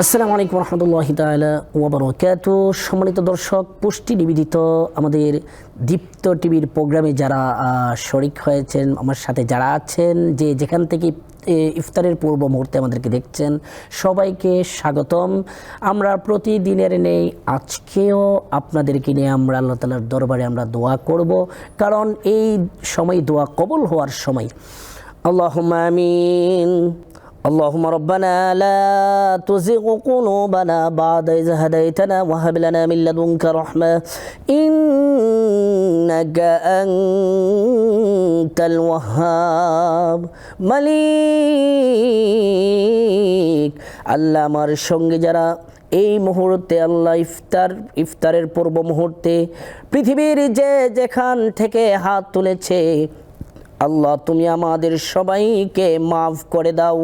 আসসালামু আলাইকুম রহমতুল্লাহ তালা ওবরকাত সম্মানিত দর্শক, পুষ্টি নিবেদিত আমাদের দীপ্ত টিভির প্রোগ্রামে যারা শরিক হয়েছেন, আমার সাথে যারা আছেন, যে যেখান থেকে ইফতারের পূর্ব মুহূর্তে আমাদেরকে দেখছেন, সবাইকে স্বাগতম। আমরা প্রতিদিনের নেই, আজকেও আপনাদেরকে নিয়ে আমরা আল্লাহ তালার দরবারে আমরা দোয়া করব, কারণ এই সময় দোয়া কবল হওয়ার সময়। আল্লাহ আমিন। اللهم ربنا لا تزغ قلوبنا بعد إذ هديتنا وهب لنا من لدنك رحمة إنك أنت الوهاب মালিক আল্লাহ আমার সঙ্গে যারা এই মুহূর্তে আল্লাহ ইফতার ইফতারের পূর্ব মুহূর্তে পৃথিবীর যে যেখান থেকে হাত তুলেছে আল্লাহ, তুমি আমাদের সবাইকে মাফ করে দাও।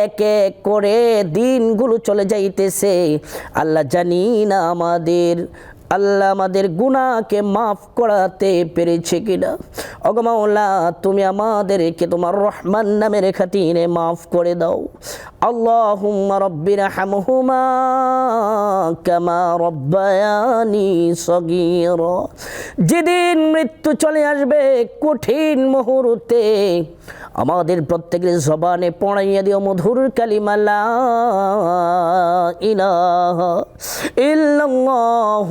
এক এক করে দিনগুলো চলে যাইতেছে। আল্লাহ জানি না আমাদের আল্লাহ আমাদের গুনাহকে মাফ করাতে পেরেছে কিনা? অগমাওলা তুমি আমাদেরকে তোমার রহমান নামের খাতিরে মাফ করে দাও। আল্লাহ রব্বির যেদিন মৃত্যু চলে আসবে কঠিন মুহূর্তে আমাদের প্রত্যেকের জবানে পড়াইয়া দিও মধুর কালিমালা ইলাহা ইল্লাল্লাহ